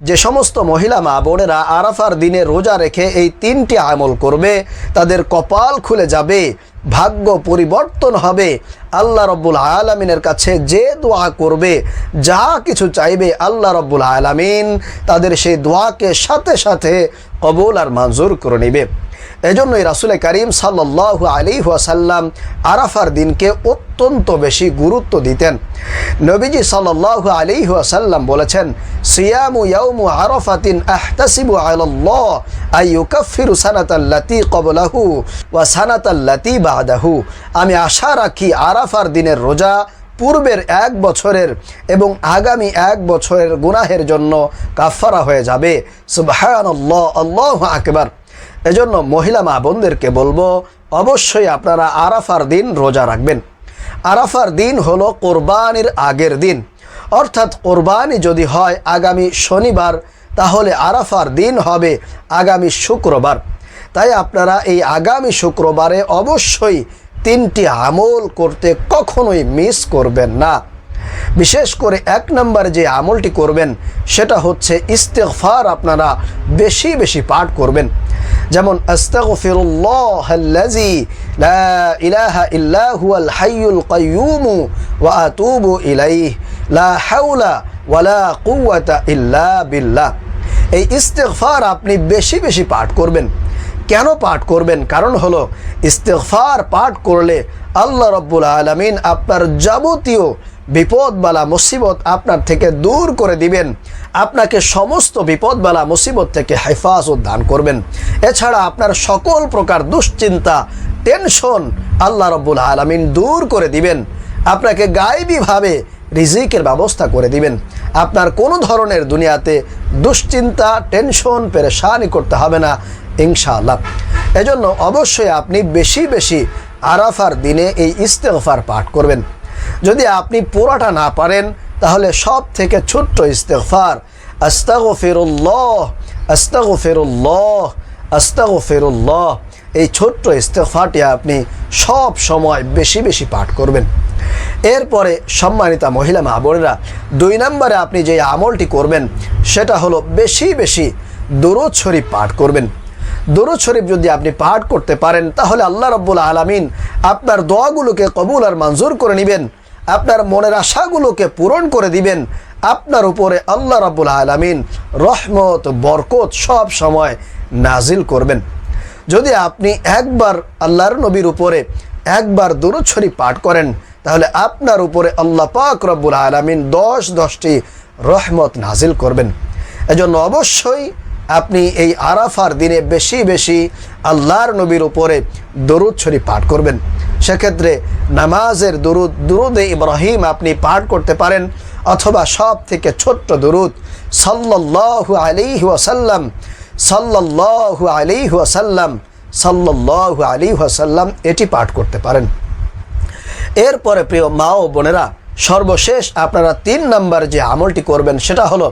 যে সমস্ত মহিলা মা বোনেরা আরাফার দিনে রোজা রেখে এই তিনটি আমল করবে, তাদের কপাল খুলে যাবে, ভাগ্য পরিবর্তন হবে আল্লাহ রব্বুল আলমিনের কাছে যে দোয়া করবে, যা কিছু চাইবে আল্লাহ রব্বুল আলমিন তাদের সেই দোয়াকে সাথে সাথে কবুল আর মঞ্জুর করে নেবে। এজন্যই রাসুল করিম সাল্লাহ আলী ওয়াসাল্লাম আরাফার দিনকে অত্যন্ত বেশি গুরুত্ব দিতেন। নবীজি সাল্লাহ আলী ওয়াসাল্লাম বলেছেন, সিয়ামু ইয়াউমু আহতাসিবু আলাল্লাহ আই ইউকাফিরু সানাতাল্লাতি কবলাহু ওয়া সানাতাল্লাতি বাদাহু। আমি আশা রাখি আরাফার দিনের রোজা পূর্বের এক বছরের এবং আগামী এক বছরের গুনাহের জন্য কাফারা হয়ে যাবে। আকবার। এজন্য মহিলা মা বোনদেরকে বলব, অবশ্যই আপনারা আরাফার দিন রোজা রাখবেন। আরাফার দিন হলো কোরবানির আগের দিন। অর্থাৎ কোরবানি যদি হয় আগামী শনিবার, তাহলে আরাফার দিন হবে আগামী শুক্রবার। তাই আপনারা এই আগামী শুক্রবারে অবশ্যই তিনটি আমল করতে কখনোই মিস করবেন না। বিশেষ করে এক নম্বর যে আমলটি করবেন, সেটা হচ্ছে ইস্তেগফার আপনারা বেশি বেশি পাঠ করবেন। যেমন এই ইস্তেগফার আপনি বেশি বেশি পাঠ করবেন। কেন পাঠ করবেন? কারণ হলো ইস্তেফার পাঠ করলে আল্লাহ রব্বুল আলমিন আপনার যাবতীয় বিপদবালা, মুসিবত আপনার থেকে দূর করে দিবেন। আপনাকে সমস্ত বিপদবালা, মুসিবত থেকে হেফাজত দান করবেন। এছাড়া আপনার সকল প্রকার দুশ্চিন্তা, টেনশন আল্লাহ রব্বুল আলমিন দূর করে দিবেন। আপনাকে গায়েবীভাবে রিজিকের ব্যবস্থা করে দিবেন। আপনার কোনো ধরনের দুনিয়াতে দুশ্চিন্তা, টেনশন, পেরেশানি করতে হবে না। ইনশাআল্লাহ। এজন্য অবশ্যই আপনি বেশি বেশি আরাফার দিনে এই ইস্তেগফার পাঠ করবেন। যদি আপনি পুরোটা না পারেন, তাহলে সব থেকে ছোট্ট ইস্তেগফার, আস্তাগফিরুল্লাহ আস্তাগফিরুল্লাহ আস্তাগফিরুল্লাহ। এই ছোট্ট ইস্তেফাটি আপনি সব সময় বেশি বেশি পাঠ করবেন। এরপরে সম্মানিতা মহিলা মা বোনেরা, দুই নম্বরে আপনি যে আমলটি করবেন, সেটা হলো বেশি বেশি দরুদ শরীফ পাঠ করবেন। দরুদ শরীফ যদি আপনি পাঠ করতে পারেন, তাহলে আল্লাহ রব্বুল আলমিন আপনার দোয়াগুলোকে কবুল আর মঞ্জুর করে নেবেন। আপনার মনের আশাগুলোকে পূরণ করে দিবেন। আপনার উপরে আল্লাহ রব্বুল আলমিন রহমত, বরকত সব সময় নাজিল করবেন। যদি আপনি একবার আল্লাহর নবীর উপরে একবার দরুদ শরীফ পাঠ করেন, তাহলে আপনার উপরে আল্লাহ পাক রব্বুল আলমিন দশ দশটি রহমত নাজিল করবেন। এজন্য অবশ্যই আপনি এই আরাফার দিনে বেশি বেশি আল্লাহর নবীর উপরে দরুদ শরীফ পাঠ করবেন। সেক্ষেত্রে নামাজের দরুদ, দুরুদে ইব্রাহিম আপনি পাঠ করতে পারেন, অথবা সব থেকে ছোট্ট দরুদ, সাল্লাল্লাহু আলাইহি ওয়াসাল্লাম, সাল্লাল্লাহু আলাইহি ওয়াসাল্লাম, সাল্লাল্লাহু আলাইহি ওয়াসাল্লাম এটি পাঠ করতে পারেন। এরপরে প্রিয় মা ও বোনেরা, সর্বশেষ আপনারা তিন নাম্বার যে আমলটি করবেন সেটা হলো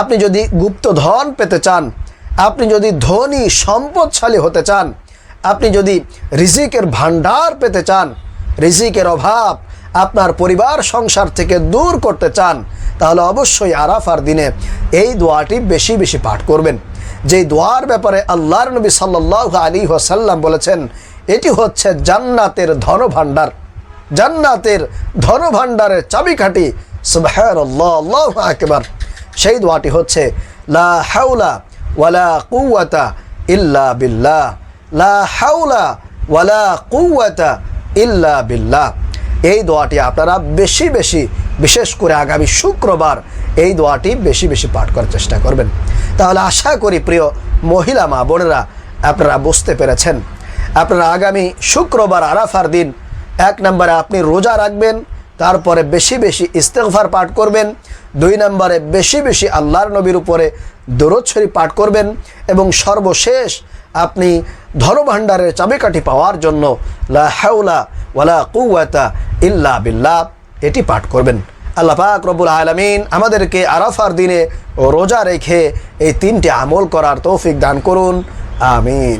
আপনি যদি গুপ্ত ধন পেতে চান, আপনি যদি ধনী সম্পদশালী হতে চান, আপনি যদি রিজিকের ভান্ডার পেতে চান, রিজিকের অভাব আপনার পরিবার সংসার থেকে দূর করতে চান, তাহলে অবশ্যই আরাফার দিনে এই দোয়াটি বেশি বেশি পাঠ করবেন। যেই দোয়ার ব্যাপারে আল্লাহর নবী সাল্লাহ আলী ওসাল্লাম বলেছেন, এটি হচ্ছে জান্নাতের ধনভাণ্ডার। জান্নাতের ধনভাণ্ডারের চাবিকাঠি। সুবহানাল্লাহ আকবার। সেই দোয়াটি হচ্ছে, লা হাউলা ওয়ালা কুওয়াতা ইল্লা বিল্লাহ। লা হাউলা ওয়ালা কুওয়াতা ইল্লা বিল্লাহ। এই দোয়াটি আপনারা বেশি বেশি, বিশেষ করে আগামী শুক্রবার এই দোয়াটি বেশি বেশি পাঠ করার চেষ্টা করবেন। তাহলে আশা করি প্রিয় মহিলা মা বোনেরা, আপনারা বুঝতে পেরেছেন। আপনারা আগামী শুক্রবার আরাফার দিন, এক নম্বরে আপনি রোজা রাখবেন তারপরে বেশি বেশি ইস্তেগফার পাঠ করবেন। দুই নম্বরে বেশি বেশি আল্লাহর নবীর উপরে দরদ পাঠ করবেন এবং সর্বশেষ আপনি ধনভাণ্ডারের চাবিকাঠি পাওয়ার জন্য লা হাউলা ওয়ালা কুওয়াতা ইল্লা বিল্লাহ এটি পাঠ করবেন। আল্লাহ পাক রব্বুল আলমিন আমাদেরকে আরাফার দিনে রোজা রেখে এই তিনটি আমল করার তৌফিক দান করুন। আমিন।